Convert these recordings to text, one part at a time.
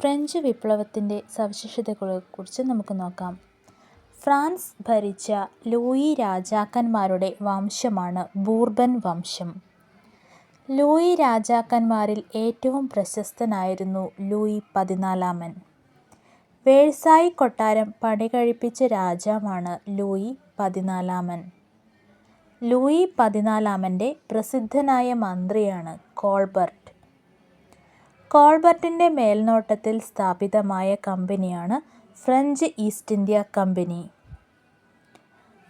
French വിപ്ലവത്തിന്റെ സവിശേഷതകളെക്കുറിച്ച് നമുക്ക് നോക്കാം. ഫ്രാൻസ് ഭരിച്ച ലൂയി രാജാക്കന്മാരുടെ വംശമാണ് ബൂർബൻ വംശം. ലൂയി രാജാക്കന്മാരിൽ ഏറ്റവും പ്രശസ്തനായിരുന്നു ലൂയി പതിനാലാമൻ. വേഴ്സായി കൊട്ടാരം പണികഴിപ്പിച്ച രാജാവാണ് ലൂയി പതിനാലാമൻ. ലൂയി പതിനാലാമന്റെ പ്രസിദ്ധനായ മന്ത്രിയാണ് കോൾബർട്ട്. കോൾബർട്ടിന്റെ മേൽനോട്ടത്തിൽ സ്ഥാപിതമായ കമ്പനിയാണ് ഫ്രഞ്ച് ഈസ്റ്റ് ഇന്ത്യ കമ്പനി.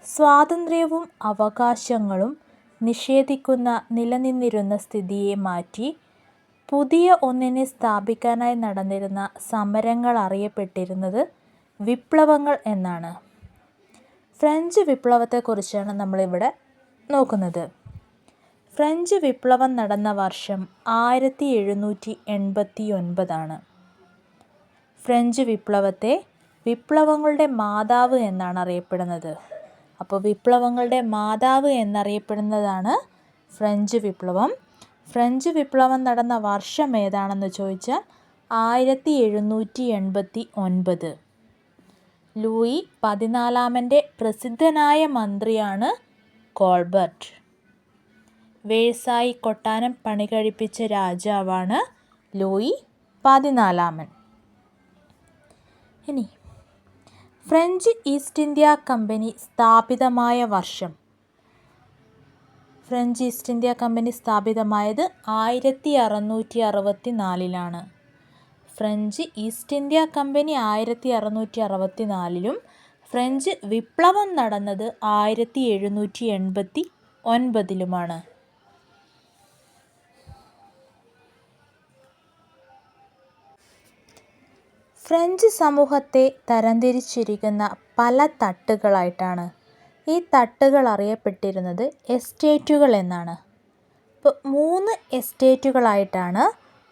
സ്വാതന്ത്ര്യവും അവകാശങ്ങളും നിഷേധിക്കുന്ന നിലനിന്നിരുന്ന സ്ഥിതിയെ മാറ്റി പുതിയ ഒന്നിനെ സ്ഥാപിക്കാനായി നടന്നിരുന്ന സമരങ്ങൾ അറിയപ്പെട്ടിരുന്നത് വിപ്ലവങ്ങൾ എന്നാണ്. ഫ്രഞ്ച് വിപ്ലവത്തെക്കുറിച്ചാണ് നമ്മളിവിടെ നോക്കുന്നത്. ഫ്രഞ്ച് വിപ്ലവം നടന്ന വർഷം ആയിരത്തി എഴുന്നൂറ്റി എൺപത്തി ഒൻപതാണ് ഫ്രഞ്ച് വിപ്ലവത്തെ വിപ്ലവങ്ങളുടെ മാതാവ് എന്നാണ് അറിയപ്പെടുന്നത് അപ്പോൾ വിപ്ലവങ്ങളുടെ മാതാവ് എന്നറിയപ്പെടുന്നതാണ് ഫ്രഞ്ച് വിപ്ലവം. ഫ്രഞ്ച് വിപ്ലവം നടന്ന വർഷം ഏതാണെന്ന് ചോദിച്ചാൽ ആയിരത്തി എഴുന്നൂറ്റി എൺപത്തി ഒൻപത് ലൂയി പതിനാലാമന്റെ പ്രസിദ്ധനായ മന്ത്രിയാണ് കോൾബർട്ട്. വേഴ്സായി കൊട്ടാരം പണികഴിപ്പിച്ച രാജാവാണ് ലൂയി പതിനാലാമൻ. ഇനി ഫ്രഞ്ച് ഈസ്റ്റ് ഇന്ത്യ കമ്പനി സ്ഥാപിതമായ വർഷം. ഫ്രഞ്ച് ഈസ്റ്റ് ഇന്ത്യ കമ്പനി സ്ഥാപിതമായത് ആയിരത്തി അറുന്നൂറ്റി അറുപത്തി നാലിലാണ് ഫ്രഞ്ച് ഈസ്റ്റ് ഇന്ത്യ കമ്പനി ആയിരത്തി അറുന്നൂറ്റി അറുപത്തി നാലിലും ഫ്രഞ്ച് വിപ്ലവം നടന്നത് ആയിരത്തി എഴുന്നൂറ്റി എൺപത്തി ഒൻപതിലുമാണ് ഫ്രഞ്ച് സമൂഹത്തെ തരംതിരിച്ചിരിക്കുന്ന പല തട്ടുകളായിട്ടാണ്. ഈ തട്ടുകൾ അറിയപ്പെട്ടിരുന്നത് എസ്റ്റേറ്റുകൾ എന്നാണ്. ഇപ്പോൾ മൂന്ന് എസ്റ്റേറ്റുകളായിട്ടാണ്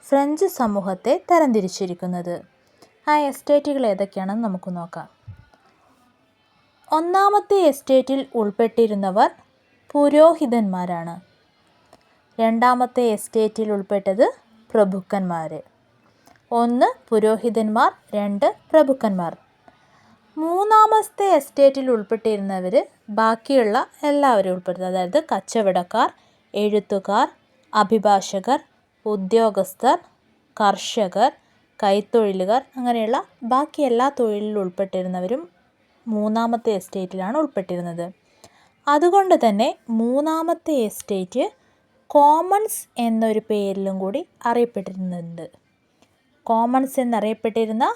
ഫ്രഞ്ച് സമൂഹത്തെ തരംതിരിച്ചിരിക്കുന്നത്. ആ എസ്റ്റേറ്റുകൾ ഏതൊക്കെയാണെന്ന് നമുക്ക് നോക്കാം. ഒന്നാമത്തെ എസ്റ്റേറ്റിൽ ഉൾപ്പെട്ടിരുന്നവർ പുരോഹിതന്മാരാണ്. രണ്ടാമത്തെ എസ്റ്റേറ്റിൽ ഉൾപ്പെട്ടത് പ്രഭുക്കന്മാർ ഒന്ന് പുരോഹിതന്മാർ രണ്ട് പ്രഭുക്കന്മാർ. മൂന്നാമത്തെ എസ്റ്റേറ്റിൽ ഉൾപ്പെട്ടിരുന്നവർ ബാക്കിയുള്ള എല്ലാവരും ഉൾപ്പെടുന്നത് അതായത് കച്ചവടക്കാർ എഴുത്തുകാർ അഭിഭാഷകർ ഉദ്യോഗസ്ഥർ കർഷകർ കൈത്തൊഴിലുകാർ അങ്ങനെയുള്ള ബാക്കി എല്ലാ തൊഴിലിൽ ഉൾപ്പെട്ടിരുന്നവരും മൂന്നാമത്തെ എസ്റ്റേറ്റിലാണ് ഉൾപ്പെട്ടിരുന്നത്. അതുകൊണ്ട് തന്നെ മൂന്നാമത്തെ എസ്റ്റേറ്റ് കോമൺസ് എന്നൊരു പേരിലും കൂടി അറിയപ്പെട്ടിരുന്നുണ്ട്. കോമൺസ് എന്നറിയപ്പെട്ടിരുന്ന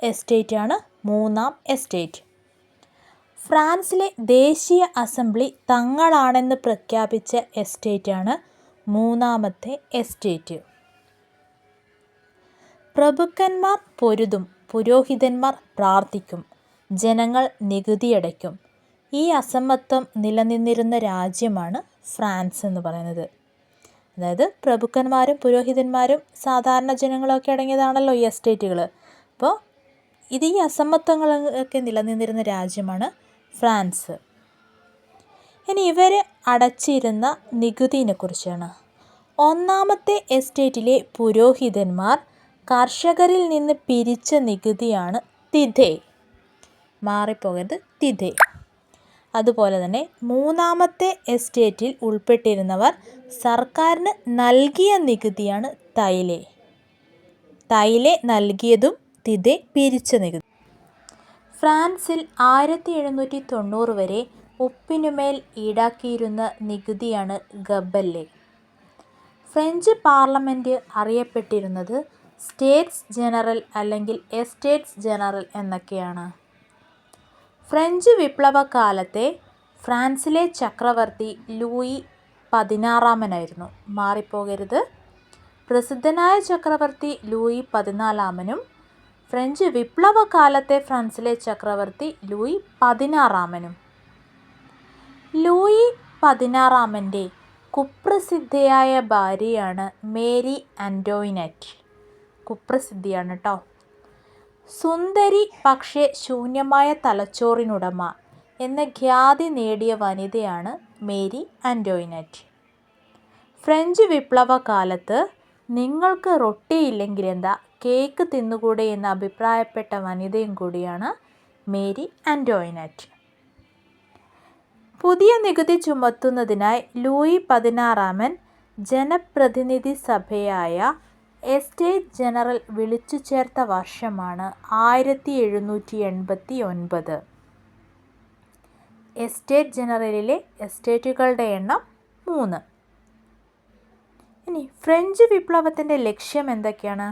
എസ്റ്റേറ്റാണ് മൂന്നാം എസ്റ്റേറ്റ് ഫ്രാൻസിലെ ദേശീയ അസംബ്ലി തങ്ങളാണെന്ന് പ്രഖ്യാപിച്ച എസ്റ്റേറ്റാണ് മൂന്നാമത്തെ എസ്റ്റേറ്റ് പ്രഭുക്കന്മാർ പൊരുതും പുരോഹിതന്മാർ പ്രാർത്ഥിക്കും ജനങ്ങൾ നികുതിയടയ്ക്കും. ഈ അസമത്വം നിലനിന്നിരുന്ന രാജ്യമാണ് ഫ്രാൻസ് എന്ന് പറയുന്നത്. അതായത് പ്രഭുക്കന്മാരും പുരോഹിതന്മാരും സാധാരണ ജനങ്ങളൊക്കെ അടങ്ങിയതാണല്ലോ ഈ എസ്റ്റേറ്റുകൾ അപ്പോൾ ഇത് ഈ അസമത്വങ്ങളൊക്കെ നിലനിന്നിരുന്ന രാജ്യമാണ് ഫ്രാൻസ്. ഇനി ഇവർ അടച്ചിരുന്ന നികുതിനെ കുറിച്ചാണ്. ഒന്നാമത്തെ എസ്റ്റേറ്റിലെ പുരോഹിതന്മാർ കർഷകരിൽ നിന്ന് പിരിച്ച നികുതിയാണ് തിഥേ. മാറിപ്പോകരുത് തിഥേ. അതുപോലെ തന്നെ മൂന്നാമത്തെ എസ്റ്റേറ്റിൽ ഉൾപ്പെട്ടിരുന്നവർ സർക്കാരിന് നൽകിയ നികുതിയാണ് തൈലെ തൈലെ നൽകിയതും തിതെ പിരിച്ച നികുതി. ഫ്രാൻസിൽ ആയിരത്തി എഴുന്നൂറ്റി തൊണ്ണൂറ് വരെ ഉപ്പിനുമേൽ ഈടാക്കിയിരുന്ന നികുതിയാണ് ഗബല്ലെ ഫ്രഞ്ച് പാർലമെന്റ് അറിയപ്പെട്ടിരുന്നത് സ്റ്റേറ്റ്സ് ജനറൽ അല്ലെങ്കിൽ എസ്റ്റേറ്റ്സ് ജനറൽ എന്നൊക്കെയാണ്. ഫ്രഞ്ച് വിപ്ലവകാലത്തെ ഫ്രാൻസിലെ ചക്രവർത്തി ലൂയി പതിനാറാമനായിരുന്നു. മാറിപ്പോകരുത്. പ്രസിദ്ധനായ ചക്രവർത്തി ലൂയി പതിനാലാമനും ഫ്രഞ്ച് വിപ്ലവകാലത്തെ ഫ്രാൻസിലെ ചക്രവർത്തി ലൂയി പതിനാറാമനും. ലൂയി പതിനാറാമന്റെ കുപ്രസിദ്ധയായ ഭാര്യയാണ് മേരി ആന്റോയിനറ്റ് കുപ്രസിദ്ധിയാണ് കേട്ടോ സുന്ദരി പക്ഷേ ശൂന്യമായ തലച്ചോറിനുടമ എന്ന ഖ്യാതി നേടിയ വനിതയാണ് മേരി ആന്റോയിനറ്റ് ഫ്രഞ്ച് വിപ്ലവ വിപ്ലവകാലത്ത് നിങ്ങൾക്ക് റൊട്ടിയില്ലെങ്കിൽ എന്താ കേക്ക് തിന്നുകൂടെ എന്ന് അഭിപ്രായപ്പെട്ട വനിതയും കൂടിയാണ് മേരി ആന്റോയിനറ്റ് പുതിയ നികുതി ചുമത്തുന്നതിനായി ലൂയി പതിനാറാമൻ ജനപ്രതിനിധി സഭയായ എസ്റ്റേറ്റ് ജനറൽ വിളിച്ചു ചേർത്ത വർഷമാണ് ആയിരത്തി എഴുന്നൂറ്റി എൺപത്തി ഒൻപത്. എസ്റ്റേറ്റ് ജനറലിലെ എസ്റ്റേറ്റുകളുടെ എണ്ണം മൂന്ന്. ഇനി ഫ്രഞ്ച് വിപ്ലവത്തിന്റെ ലക്ഷ്യം എന്തൊക്കെയാണ്?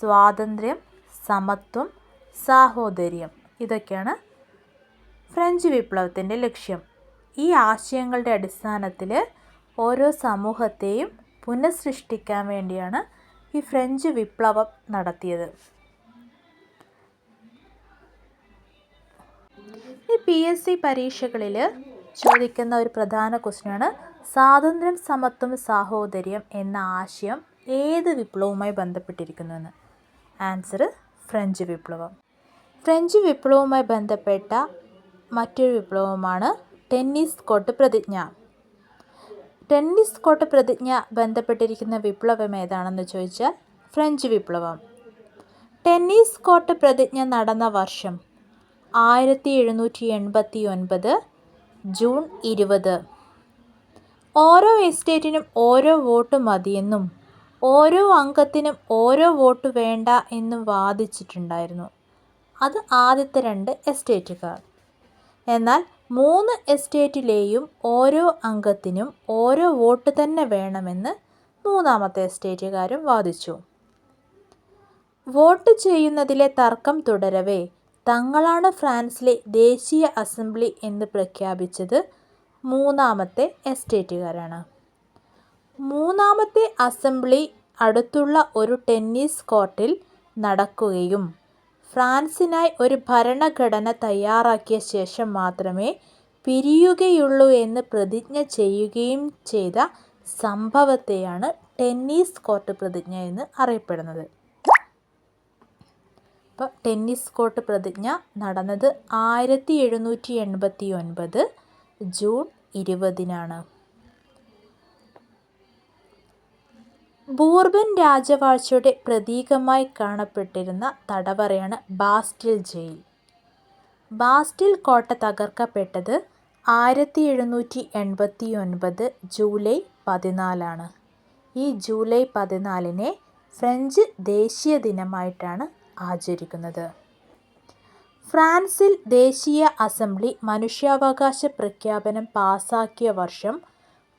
സ്വാതന്ത്ര്യം സമത്വം സാഹോദര്യം. ഇതൊക്കെയാണ് ഫ്രഞ്ച് വിപ്ലവത്തിന്റെ ലക്ഷ്യം. ഈ ആശയങ്ങളുടെ അടിസ്ഥാനത്തിൽ ഓരോ സമൂഹത്തെയും പുനഃസൃഷ്ടിക്കാൻ വേണ്ടിയാണ് ഈ ഫ്രഞ്ച് വിപ്ലവം നടത്തിയത്. ഈ പി എസ് സി പരീക്ഷകളിൽ ചോദിക്കുന്ന ഒരു പ്രധാന ക്വസ്റ്റ്യനാണ് സ്വാതന്ത്ര്യം സമത്വം സാഹോദര്യം എന്ന ആശയം ഏത് വിപ്ലവവുമായി ബന്ധപ്പെട്ടിരിക്കുന്നു എന്ന്. ആൻസർ ഫ്രഞ്ച് വിപ്ലവം. ഫ്രഞ്ച് വിപ്ലവവുമായി ബന്ധപ്പെട്ട മറ്റൊരു വിപ്ലവമാണ് ടെന്നീസ് കോട്ട് പ്രതിജ്ഞ. ടെന്നീസ് കോട്ട് പ്രതിജ്ഞ ബന്ധപ്പെട്ടിരിക്കുന്ന വിപ്ലവം ഏതാണെന്ന് ചോദിച്ചാൽ ഫ്രഞ്ച് വിപ്ലവം. ടെന്നീസ് കോട്ട് പ്രതിജ്ഞ നടന്ന വർഷം ആയിരത്തി എഴുന്നൂറ്റി എൺപത്തി ഒൻപത് ജൂൺ ഇരുപത്. ഓരോ എസ്റ്റേറ്റിനും ഓരോ വോട്ട് മതിയെന്നും ഓരോ അംഗത്തിനും ഓരോ വോട്ട് വേണ്ട എന്നും വാദിച്ചിട്ടുണ്ടായിരുന്നു. അത് ആദ്യത്തെ രണ്ട് എസ്റ്റേറ്റുകാർ. എന്നാൽ മൂന്ന് എസ്റ്റേറ്റിലെയും ഓരോ അംഗത്തിനും ഓരോ വോട്ട് തന്നെ വേണമെന്ന് മൂന്നാമത്തെ എസ്റ്റേറ്റുകാരും വാദിച്ചു. വോട്ട് ചെയ്യുന്നതിലെ തർക്കം തുടരവേ തങ്ങളാണ് ഫ്രാൻസിലെ ദേശീയ അസംബ്ലി എന്ന് പ്രഖ്യാപിച്ചത് മൂന്നാമത്തെ എസ്റ്റേറ്റുകാരാണ്. മൂന്നാമത്തെ അസംബ്ലി അടുത്തുള്ള ഒരു ടെന്നീസ് കോർട്ടിൽ നടക്കുകയും ഫ്രാൻസിനായി ഒരു ഭരണഘടന തയ്യാറാക്കിയ ശേഷം മാത്രമേ പിരിയുകയുള്ളൂ എന്ന് പ്രതിജ്ഞ ചെയ്യുകയും ചെയ്ത സംഭവത്തെയാണ് ടെന്നീസ് കോർട്ട് പ്രതിജ്ഞ എന്ന് അറിയപ്പെടുന്നത്. അപ്പോൾ ടെന്നീസ് കോർട്ട് പ്രതിജ്ഞ നടന്നത് ആയിരത്തി എഴുന്നൂറ്റി എൺപത്തി ഒൻപത് ജൂൺ ഇരുപതിനാണ്. ബൂർബൻ രാജവാഴ്ചയുടെ പ്രതീകമായി കാണപ്പെട്ടിരുന്ന തടവറയാണ് ബാസ്റ്റിൽ ജയിൽ. ബാസ്റ്റിൽ കോട്ട തകർക്കപ്പെട്ടത് ആയിരത്തി എഴുന്നൂറ്റി എൺപത്തി ഒൻപത് ജൂലൈ പതിനാലാണ്. ഈ ജൂലൈ പതിനാലിനെ ഫ്രഞ്ച് ദേശീയ ദിനമായിട്ടാണ് ആചരിക്കുന്നത്. ഫ്രാൻസിൽ ദേശീയ അസംബ്ലി മനുഷ്യാവകാശ പ്രഖ്യാപനം പാസാക്കിയ വർഷം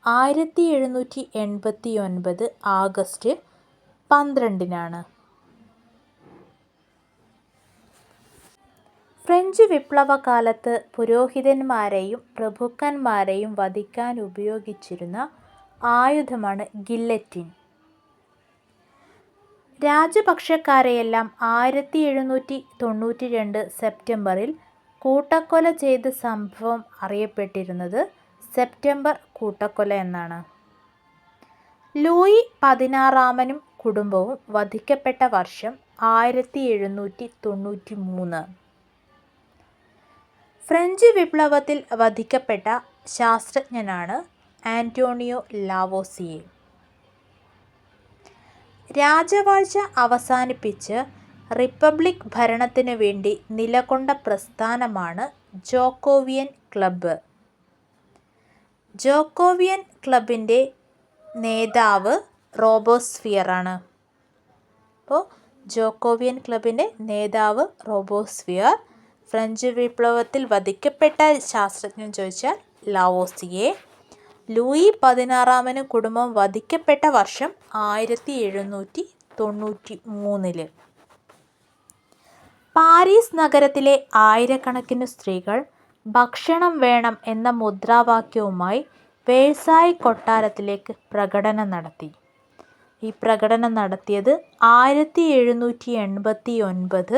ആയിരത്തി എഴുന്നൂറ്റി എൺപത്തി ഒൻപത് ആഗസ്റ്റ് പന്ത്രണ്ടിനാണ്. ഫ്രഞ്ച് വിപ്ലവകാലത്ത് പുരോഹിതന്മാരെയും പ്രഭുക്കന്മാരെയും വധിക്കാൻ ഉപയോഗിച്ചിരുന്ന ആയുധമാണ് ഗില്ലറ്റിൻ. രാജപക്ഷക്കാരെയെല്ലാം ആയിരത്തി എഴുന്നൂറ്റി തൊണ്ണൂറ്റി രണ്ട് സെപ്റ്റംബറിൽ കൂട്ടക്കൊല ചെയ്ത സംഭവം അറിയപ്പെട്ടിരുന്നത് സെപ്റ്റംബർ കൂട്ടക്കൊല എന്നാണ്. ലൂയി പതിനാറാമനും കുടുംബവും വധിക്കപ്പെട്ട വർഷം ആയിരത്തി എഴുന്നൂറ്റി തൊണ്ണൂറ്റി മൂന്ന് ഫ്രഞ്ച് വിപ്ലവത്തിൽ വധിക്കപ്പെട്ട ശാസ്ത്രജ്ഞനാണ് ആന്റോണിയോ ലാവോസിയെ. രാജവാഴ്ച അവസാനിപ്പിച്ച് റിപ്പബ്ലിക് ഭരണത്തിനു വേണ്ടി നിലകൊണ്ട പ്രസ്ഥാനമാണ് ജോക്കോവിയൻ ക്ലബ്ബ്. ജോക്കോവിയൻ ക്ലബിന്റെ നേതാവ് റോബോസ്ഫിയറാണ്. അപ്പോൾ ജോക്കോവിയൻ ക്ലബിന്റെ നേതാവ് റോബോസ്ഫിയർ ഫ്രഞ്ച് വിപ്ലവത്തിൽ വധിക്കപ്പെട്ട ശാസ്ത്രജ്ഞൻ ചോദിച്ചാൽ ലാവോസിയെ ലൂയി പതിനാറാമന് കുടുംബം വധിക്കപ്പെട്ട വർഷം ആയിരത്തി എഴുന്നൂറ്റി തൊണ്ണൂറ്റി മൂന്നിൽ പാരീസ് നഗരത്തിലെ ആയിരക്കണക്കിന് സ്ത്രീകൾ ഭക്ഷണം വേണം എന്ന മുദ്രാവാക്യവുമായി വേഴ്സായ് കൊട്ടാരത്തിലേക്ക് പ്രകടനം നടത്തി. ഈ പ്രകടനം നടത്തിയത് ആയിരത്തി എഴുന്നൂറ്റി എൺപത്തി ഒൻപത്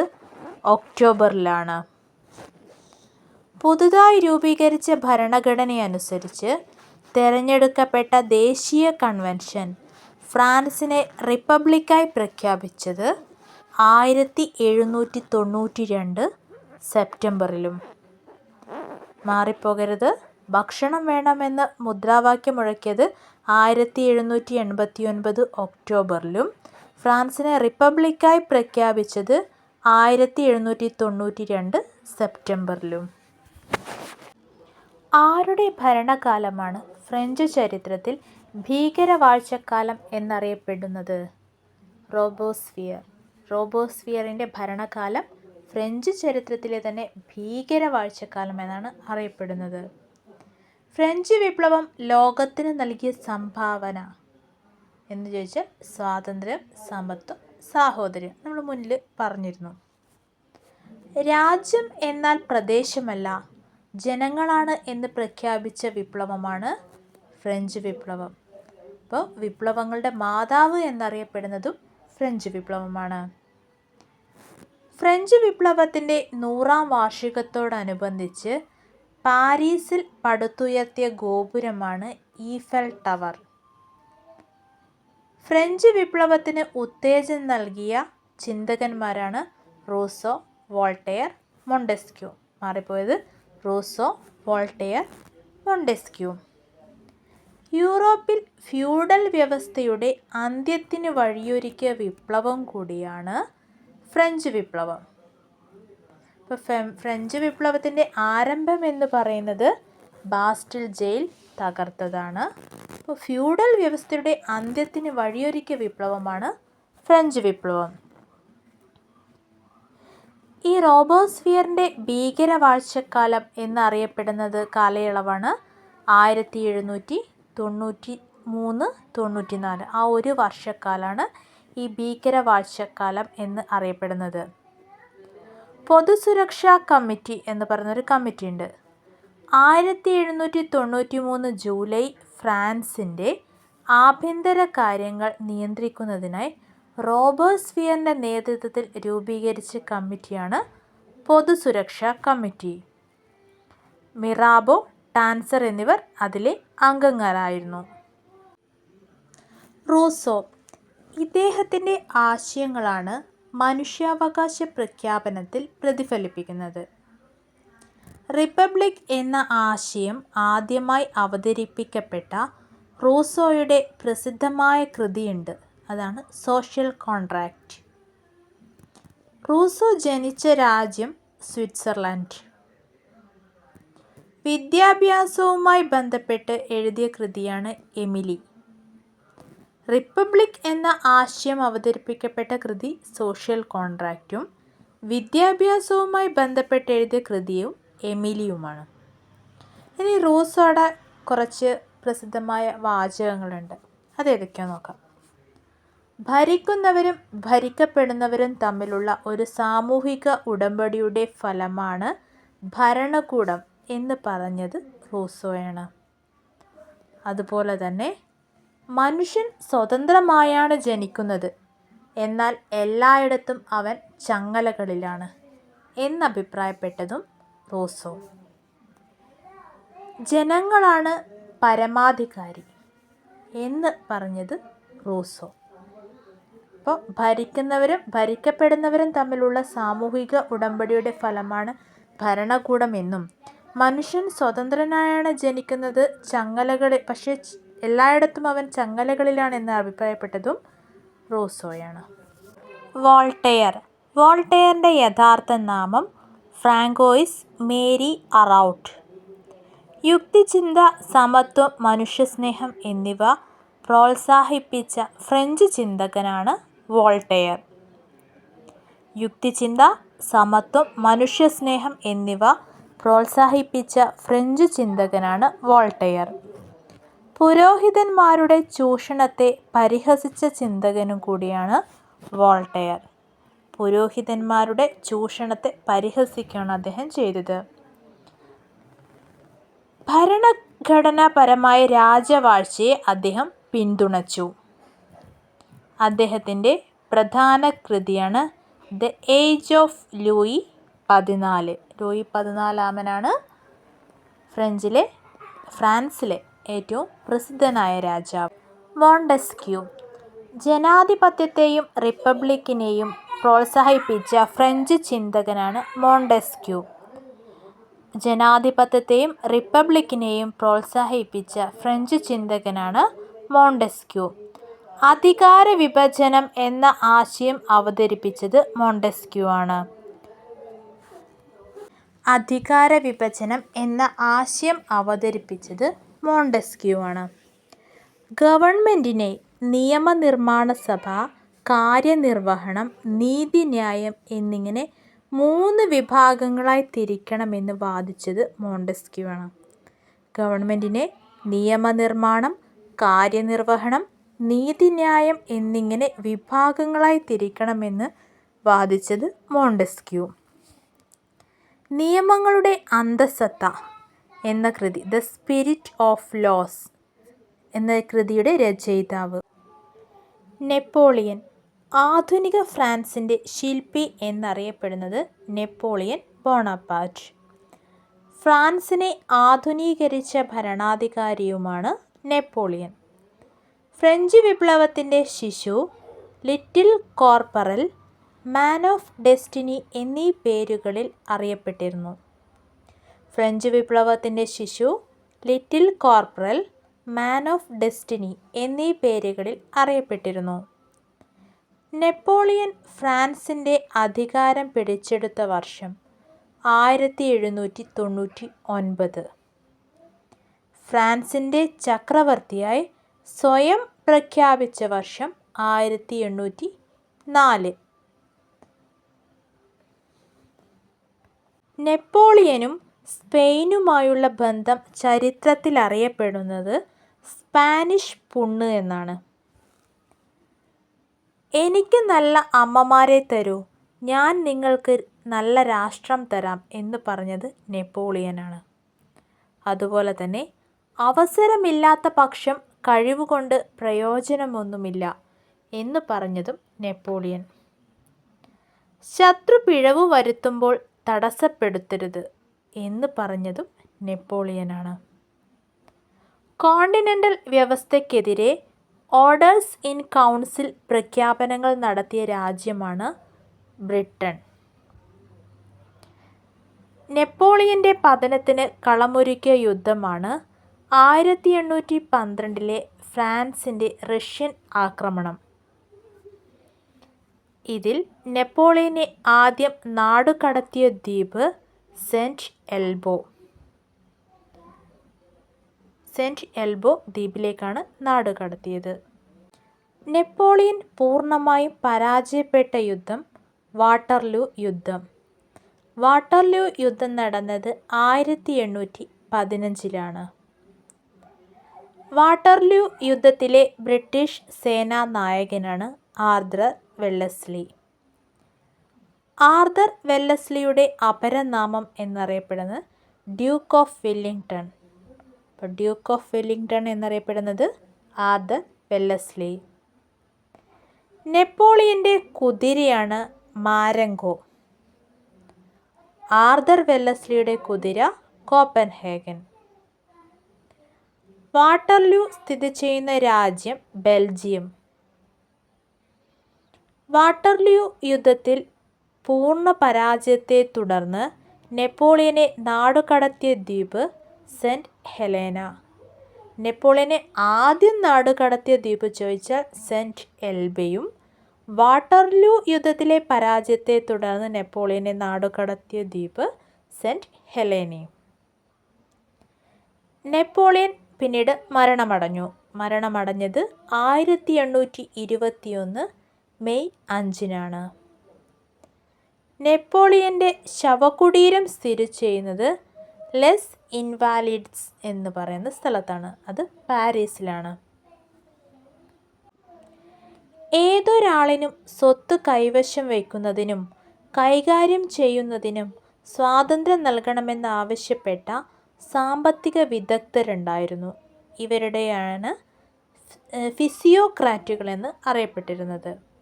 ഒക്ടോബറിലാണ്. പുതുതായി രൂപീകരിച്ച ഭരണഘടനയനുസരിച്ച് തിരഞ്ഞെടുക്കപ്പെട്ട ദേശീയ കൺവെൻഷൻ ഫ്രാൻസിനെ റിപ്പബ്ലിക്കായി പ്രഖ്യാപിച്ചത് ആയിരത്തി എഴുന്നൂറ്റി തൊണ്ണൂറ്റി രണ്ട് സെപ്റ്റംബറിലും. മാറിപ്പോകരുത്. ഭക്ഷണം വേണമെന്ന് മുദ്രാവാക്യം മുഴക്കിയത് ആയിരത്തി എഴുന്നൂറ്റി എൺപത്തി ഒൻപത് ഒക്ടോബറിലും. ഫ്രാൻസിനെ റിപ്പബ്ലിക്കായി പ്രഖ്യാപിച്ചത് ആയിരത്തി എഴുന്നൂറ്റി തൊണ്ണൂറ്റി രണ്ട് സെപ്റ്റംബറിലും. ആരുടെ ഭരണകാലമാണ് ഫ്രഞ്ച് ചരിത്രത്തിൽ ഭീകരവാഴ്ചക്കാലം എന്നറിയപ്പെടുന്നത്. റോബോസ്ഫിയർ. റോബോസ്ഫിയറിന്റെ ഭരണകാലം ഫ്രഞ്ച് ചരിത്രത്തിലെ തന്നെ ഭീകരവാഴ്ചക്കാലം എന്നാണ് അറിയപ്പെടുന്നത്. ഫ്രഞ്ച് വിപ്ലവം ലോകത്തിന് നൽകിയ സംഭാവന എന്ന് ചോദിച്ചാൽ സ്വാതന്ത്ര്യം സമത്വം സാഹോദര്യം നമ്മൾ മുന്നിൽ പറഞ്ഞിരുന്നു. രാജ്യം എന്നാൽ പ്രദേശമല്ല ജനങ്ങളാണ് എന്ന് പ്രഖ്യാപിച്ച വിപ്ലവമാണ് ഫ്രഞ്ച് വിപ്ലവം. അപ്പോൾ വിപ്ലവങ്ങളുടെ മാതാവ് എന്നറിയപ്പെടുന്നതും ഫ്രഞ്ച് വിപ്ലവമാണ്. ഫ്രഞ്ച് വിപ്ലവത്തിന്റെ നൂറാം വാർഷികത്തോടനുബന്ധിച്ച് പാരീസിൽ പടുത്തുയർത്തിയ ഗോപുരമാണ് ഈഫൽ ടവർ. ഫ്രഞ്ച് വിപ്ലവത്തിന് ഉത്തേജനം നൽകിയ ചിന്തകന്മാരാണ് റൂസോ വോൾട്ടെയർ മൊണ്ടെസ്ക്യൂ. മാറിപ്പോയത് റൂസോ വോൾട്ടെയർ മൊണ്ടെസ്ക്യൂ. യൂറോപ്പിൽ ഫ്യൂഡൽ വ്യവസ്ഥയുടെ അന്ത്യത്തിന് വഴിയൊരുക്കിയ വിപ്ലവം കൂടിയാണ് ഫ്രഞ്ച് വിപ്ലവം. ഇപ്പോൾ ഫ്രഞ്ച് വിപ്ലവത്തിന്റെ ആരംഭം എന്ന് പറയുന്നത് ബാസ്റ്റിൽ ജയിൽ തകർത്തതാണ്. അപ്പോൾ ഫ്യൂഡൽ വ്യവസ്ഥയുടെ അന്ത്യത്തിന് വഴിയൊരുക്കിയ വിപ്ലവമാണ് ഫ്രഞ്ച് വിപ്ലവം. ഈ റോബോസ്ഫിയറിന്റെ ഭീകരവാഴ്ചക്കാലം എന്നറിയപ്പെടുന്നത് കാലയളവാണ് ആയിരത്തി എഴുന്നൂറ്റി തൊണ്ണൂറ്റി മൂന്ന് തൊണ്ണൂറ്റി നാല് ആ ഒരു വർഷക്കാലാണ് ഈ ഭീകരവാഴ്ചക്കാലം എന്ന് അറിയപ്പെടുന്നത്. പൊതുസുരക്ഷാ കമ്മിറ്റി എന്ന് പറയുന്നൊരു കമ്മിറ്റി ഉണ്ട് ആയിരത്തി എഴുന്നൂറ്റി തൊണ്ണൂറ്റി മൂന്ന് ജൂലൈ ഫ്രാൻസിന്റെ ആഭ്യന്തര കാര്യങ്ങൾ നിയന്ത്രിക്കുന്നതിനായി റോബോസ്ഫിയറിന്റെ നേതൃത്വത്തിൽ രൂപീകരിച്ച കമ്മിറ്റിയാണ് പൊതുസുരക്ഷാ കമ്മിറ്റി. മിറാബോ ടാൻസർ എന്നിവർ അതിലെ അംഗങ്ങളായിരുന്നു. റൂസോ ഇദ്ദേഹത്തിന്റെ ആശയങ്ങളാണ് മനുഷ്യാവകാശ പ്രഖ്യാപനത്തിൽ പ്രതിഫലിപ്പിക്കുന്നത്. റിപ്പബ്ലിക് എന്ന ആശയം ആദ്യമായി അവതരിപ്പിക്കപ്പെട്ട റൂസോയുടെ പ്രസിദ്ധമായ കൃതിയുണ്ട്. അതാണ് സോഷ്യൽ കോൺട്രാക്റ്റ് റൂസോ ജനിച്ച രാജ്യം സ്വിറ്റ്സർലൻഡ്. വിദ്യാഭ്യാസവുമായി ബന്ധപ്പെട്ട് എഴുതിയ കൃതിയാണ് എമിലി. റിപ്പബ്ലിക് എന്ന ആശയം അവതരിപ്പിക്കപ്പെട്ട കൃതി സോഷ്യൽ കോൺട്രാക്റ്റും വിദ്യാഭ്യാസവുമായി ബന്ധപ്പെട്ട് എഴുതിയ കൃതിയും എമിലിയുമാണ്. ഇനി റോസോട കുറച്ച് പ്രസിദ്ധമായ വാചകങ്ങളുണ്ട്. അതേതൊക്കെയാണെന്ന് നോക്കാം. ഭരിക്കുന്നവരും ഭരിക്കപ്പെടുന്നവരും തമ്മിലുള്ള ഒരു സാമൂഹിക ഉടമ്പടിയുടെ ഫലമാണ് ഭരണകൂടം എന്ന് പറഞ്ഞത് റൂസോയാണ്. അതുപോലെ തന്നെ മനുഷ്യൻ സ്വതന്ത്രമായാണ് ജനിക്കുന്നത്. എന്നാൽ എല്ലായിടത്തും അവൻ ചങ്ങലകളിലാണ് എന്നഭിപ്രായപ്പെട്ടതും റൂസോ. ജനങ്ങളാണ് പരമാധികാരി എന്ന് പറഞ്ഞത് റൂസോ. അപ്പോൾ ഭരിക്കുന്നവരും ഭരിക്കപ്പെടുന്നവരും തമ്മിലുള്ള സാമൂഹിക ഉടമ്പടിയുടെ ഫലമാണ് ഭരണകൂടമെന്നും മനുഷ്യൻ സ്വതന്ത്രനായാണ് ജനിക്കുന്നത് ചങ്ങലകളിൽ പക്ഷേ എല്ലായിടത്തും അവൻ ചങ്ങലകളിലാണ് എന്ന് അഭിപ്രായപ്പെട്ടതും റൂസോയാണ്. വോൾട്ടെയർ. വോൾട്ടെയറിന്റെ യഥാർത്ഥ നാമം ഫ്രാങ്കോയിസ് മേരി അറൌട്ട്. യുക്തിചിന്ത സമത്വം മനുഷ്യസ്നേഹം എന്നിവ പ്രോത്സാഹിപ്പിച്ച ഫ്രഞ്ച് ചിന്തകനാണ് വോൾട്ടെയർ. യുക്തിചിന്ത സമത്വം മനുഷ്യസ്നേഹം എന്നിവ പ്രോത്സാഹിപ്പിച്ച ഫ്രഞ്ച് ചിന്തകനാണ് വോൾട്ടയർ. പുരോഹിതന്മാരുടെ ചൂഷണത്തെ പരിഹസിച്ച ചിന്തകനും കൂടിയാണ് വോൾട്ടെയർ. പുരോഹിതന്മാരുടെ ചൂഷണത്തെ പരിഹസിക്കുകയാണ് അദ്ദേഹം ചെയ്തത്. ഭരണഘടനാപരമായ രാജവാഴ്ചയെ അദ്ദേഹം പിന്തുണച്ചു. അദ്ദേഹത്തിന്റെ പ്രധാന കൃതിയാണ് ദ ഏജ് ഓഫ് ലൂയി പതിനാല്. ലൂയി പതിനാലാമനാണ് ഫ്രഞ്ചിലെ ഫ്രാൻസിലെ ഏറ്റവും പ്രസിദ്ധനായ രാജാവ്. മോണ്ടെസ്ക്യൂ ജനാധിപത്യത്തെയും റിപ്പബ്ലിക്കിനെയും പ്രോത്സാഹിപ്പിച്ച ഫ്രഞ്ച് ചിന്തകനാണ് മോണ്ടെസ്ക്യൂ. ജനാധിപത്യത്തെയും റിപ്പബ്ലിക്കിനെയും പ്രോത്സാഹിപ്പിച്ച ഫ്രഞ്ച് ചിന്തകനാണ് മോണ്ടെസ്ക്യൂ. അധികാര വിഭജനം എന്ന ആശയം അവതരിപ്പിച്ചത് മോണ്ടെസ്ക്യൂ ആണ്. അധികാര വിഭജനം എന്ന ആശയം അവതരിപ്പിച്ചത് മോണ്ടെസ്ക്യൂ ആണ് ഗവൺമെന്റിനെ നിയമനിർമ്മാണ സഭ കാര്യനിർവഹണം നീതിന്യായം എന്നിങ്ങനെ മൂന്ന് വിഭാഗങ്ങളായി തിരിക്കണമെന്ന് വാദിച്ചത് മോണ്ടെസ്ക്യൂ ആണ് ഗവൺമെന്റിനെ നിയമനിർമ്മാണം കാര്യനിർവഹണം നീതിന്യായം എന്നിങ്ങനെ വിഭാഗങ്ങളായി തിരിക്കണമെന്ന് വാദിച്ചത് മോണ്ടെസ്ക്യൂ. നിയമങ്ങളുടെ അന്തസ്സത്ത എന്ന കൃതി ദ സ്പിരിറ്റ് ഓഫ് ലോസ് എന്ന കൃതിയുടെ രചയിതാവ്. നെപ്പോളിയൻ ആധുനിക ഫ്രാൻസിന്റെ ശില്പി എന്നറിയപ്പെടുന്നത് നെപ്പോളിയൻ ബോണപ്പാറ്റ് ഫ്രാൻസിനെ ആധുനീകരിച്ച ഭരണാധികാരിയുമാണ് നെപ്പോളിയൻ. ഫ്രഞ്ച് വിപ്ലവത്തിന്റെ ശിശു little corporal man of destiny എന്നീ പേരുകളിൽ അറിയപ്പെട്ടിരുന്നു. ഫ്രഞ്ച് വിപ്ലവത്തിന്റെ ശിശു little corporal man of destiny എന്നീ പേരുകളിൽ അറിയപ്പെട്ടിരുന്നു. നെപ്പോളിയൻ ഫ്രാൻസിന്റെ അധികാരം പിടിച്ചെടുത്ത വർഷം ആയിരത്തി എഴുന്നൂറ്റി തൊണ്ണൂറ്റി ഒൻപത് ഫ്രാൻസിന്റെ ചക്രവർത്തിയായി സ്വയം പ്രഖ്യാപിച്ച വർഷം ആയിരത്തി എണ്ണൂറ്റി നാല് നെപ്പോളിയനും സ്പെയിനുമായുള്ള ബന്ധം ചരിത്രത്തിൽ അറിയപ്പെടുന്നത് സ്പാനിഷ് പുണ്ണ് എന്നാണ്. എനിക്ക് നല്ല അമ്മമാരെ തരൂ. ഞാൻ നിങ്ങൾക്ക് നല്ല രാഷ്ട്രം തരാം എന്ന് പറഞ്ഞത് നെപ്പോളിയനാണ്. അതുപോലെ തന്നെ അവസരമില്ലാത്ത പക്ഷം കഴിവുകൊണ്ട് പ്രയോജനമൊന്നുമില്ല എന്ന് പറഞ്ഞതും നെപ്പോളിയൻ. ശത്രു പിഴവ് വരുത്തുമ്പോൾ തടസ്സപ്പെടുത്തരുത് എന്ന് പറഞ്ഞതും നെപ്പോളിയനാണ്. കോണ്ടിനെന്റൽ വ്യവസ്ഥയ്ക്കെതിരെ ഓർഡേഴ്സ് ഇൻ കൗൺസിൽ പ്രഖ്യാപനങ്ങൾ നടത്തിയ രാജ്യമാണ് ബ്രിട്ടൻ. നെപ്പോളിയന്റെ പതനത്തിന് കളമൊരുക്കിയ യുദ്ധമാണ് ആയിരത്തി എണ്ണൂറ്റി പന്ത്രണ്ടിലെ ഫ്രാൻസിന്റെ റഷ്യൻ ആക്രമണം. ഇതിൽ നെപ്പോളിയനെ ആദ്യം നാടുകടത്തിയ ദ്വീപ് സെന്റ് എൽബോ. സെന്റ് എൽബോ ദ്വീപിലേക്കാണ് നാടുകടത്തിയത്. നെപ്പോളിയൻ പൂർണമായും പരാജയപ്പെട്ട യുദ്ധം വാട്ടർലൂ യുദ്ധം. വാട്ടർലൂ യുദ്ധം നടന്നത് ആയിരത്തി എണ്ണൂറ്റി പതിനഞ്ചിലാണ് വാട്ടർലൂ യുദ്ധത്തിലെ ബ്രിട്ടീഷ് സേനാ നായകനാണ് ആർദ്ര വെല്ലസ്ലി. ആർതർ വെല്ലസ്ലിയുടെ അപരനാമം എന്നറിയപ്പെടുന്നത് ഡ്യൂക്ക് ഓഫ് വെല്ലിംഗ്ടൺ. അപ്പോൾ ഡ്യൂക്ക് ഓഫ് വെല്ലിംഗ്ടൺ എന്നറിയപ്പെടുന്നത് ആർതർ വെല്ലസ്ലി. നെപ്പോളിയന്റെ കുതിരയാണ് മാരങ്കോ. ആർതർ വെല്ലസ്ലിയുടെ കുതിര കോപ്പൻഹേഗൻ. വാട്ടർലൂ സ്ഥിതി ചെയ്യുന്ന രാജ്യം ബെൽജിയം. വാട്ടർലൂ യുദ്ധത്തിൽ പൂർണ പരാജയത്തെ തുടർന്ന് നെപ്പോളിയനെ നാടുകടത്തിയ ദ്വീപ് സെന്റ് ഹെലേന. നെപ്പോളിയനെ ആദ്യം നാടുകടത്തിയ ദ്വീപ് ചോദിച്ചാൽ സെന്റ് എൽബയും വാട്ടർലൂ യുദ്ധത്തിലെ പരാജയത്തെ തുടർന്ന് നെപ്പോളിയനെ നാടുകടത്തിയ ദ്വീപ് സെന്റ് ഹെലേനയും. നെപ്പോളിയൻ പിന്നീട് മരണമടഞ്ഞു. മരണമടഞ്ഞത് ആയിരത്തി എണ്ണൂറ്റി ഇരുപത്തിയൊന്ന് മെയ് അഞ്ചിനാണ്. നെപ്പോളിയന്റെ ശവകുടീരം സ്ഥിതി ചെയ്യുന്നത് ലെസ് ഇൻവാലിഡ്സ് എന്ന് പറയുന്ന സ്ഥലത്താണ്. അത് പാരീസിലാണ്. ഏതൊരാളിനും സ്വത്ത് കൈവശം വയ്ക്കുന്നതിനും കൈകാര്യം ചെയ്യുന്നതിനും സ്വാതന്ത്ര്യം നൽകണമെന്നാവശ്യപ്പെട്ട സാമ്പത്തിക വിദഗ്ധരുണ്ടായിരുന്നു. ഇവരുടെയാണ് ഫിസിയോക്രാറ്റുകളെന്ന് അറിയപ്പെട്ടിരുന്നത്.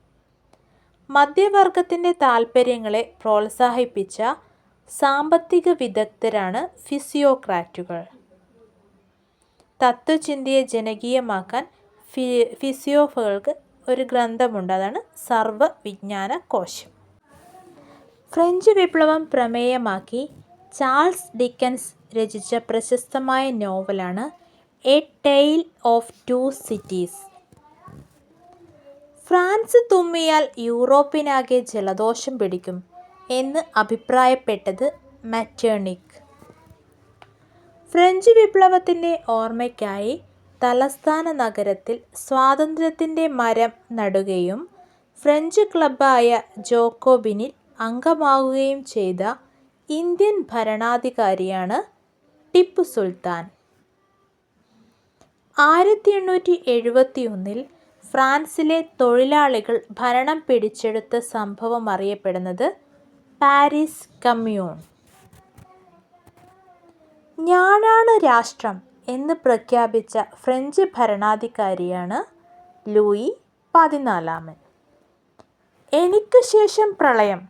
മധ്യവർഗത്തിന്റെ താൽപ്പര്യങ്ങളെ പ്രോത്സാഹിപ്പിച്ച സാമ്പത്തിക വിദഗ്ധരാണ് ഫിസിയോക്രാറ്റുകൾ. തത്വചിന്തയെ ജനകീയമാക്കാൻ ഫി ഫിസിയോഫുകൾക്ക് ഒരു ഗ്രന്ഥമുണ്ട്. അതാണ് സർവവിജ്ഞാന കോശം ഫ്രഞ്ച് വിപ്ലവം പ്രമേയമാക്കി ചാൾസ് ഡിക്കൻസ് രചിച്ച പ്രശസ്തമായ നോവലാണ് a tale of two cities. France തുമ്മിയാൽ യൂറോപ്പിനാകെ ജലദോഷം പിടിക്കും എന്ന് അഭിപ്രായപ്പെട്ടത് മറ്റേണിക്. ഫ്രഞ്ച് വിപ്ലവത്തിന്റെ ഓർമ്മയ്ക്കായി തലസ്ഥാന നഗരത്തിൽ സ്വാതന്ത്ര്യത്തിന്റെ മരം നടുകയും ഫ്രഞ്ച് ക്ലബായ ജോക്കോബിനിൽ അംഗമാവുകയും ചെയ്ത ഇന്ത്യൻ ഭരണാധികാരിയാണ് ടിപ്പു സുൽത്താൻ. ആയിരത്തി എണ്ണൂറ്റി എഴുപത്തി ഒന്നിൽ ഫ്രാൻസിലെ തൊഴിലാളികൾ ഭരണം പിടിച്ചെടുത്ത സംഭവം അറിയപ്പെടുന്നത് പാരീസ് കമ്മ്യൂൺ. ഞാനാണ് രാഷ്ട്രം എന്ന് പ്രഖ്യാപിച്ച ഫ്രഞ്ച് ഭരണാധികാരിയാണ് ലൂയി പതിനാലാമൻ. എനിക്ക് ശേഷം പ്രളയം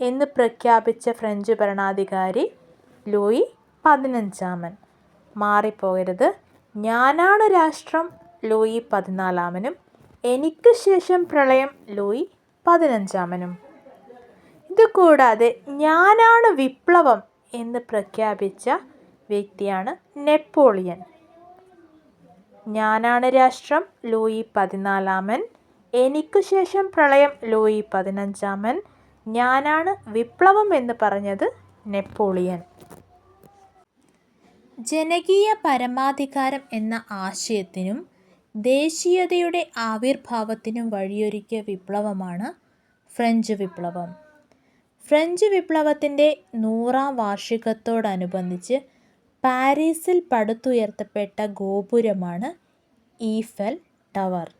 എന്ന് പ്രഖ്യാപിച്ച ഫ്രഞ്ച് ഭരണാധികാരി ലൂയി പതിനഞ്ചാമൻ. മാറിപ്പോകരുത്. ഞാനാണ് രാഷ്ട്രം ലൂയി പതിനാലാമനും എനിക്ക് ശേഷം പ്രളയം ലൂയി പതിനഞ്ചാമനും. ഇതുകൂടാതെ ഞാനാണ് വിപ്ലവം എന്ന് പ്രഖ്യാപിച്ച വ്യക്തിയാണ് നെപ്പോളിയൻ. ഞാനാണ് രാഷ്ട്രം ലൂയി പതിനാലാമൻ. എനിക്കു ശേഷം പ്രളയം ലൂയി പതിനഞ്ചാമൻ. ഞാനാണ് വിപ്ലവം എന്ന് പറഞ്ഞത് നെപ്പോളിയൻ. ജനകീയ പരമാധികാരം എന്ന ആശയത്തിനും ദേശീയതയുടെ ആവിർഭാവത്തിനും വഴിയൊരുക്കിയ വിപ്ലവമാണ് ഫ്രഞ്ച് വിപ്ലവം. ഫ്രഞ്ച് വിപ്ലവത്തിന്റെ നൂറാം വാർഷികത്തോടനുബന്ധിച്ച് പാരീസിൽ പടുത്തുയർത്തപ്പെട്ട ഗോപുരമാണ് ഈഫൽ ടവർ.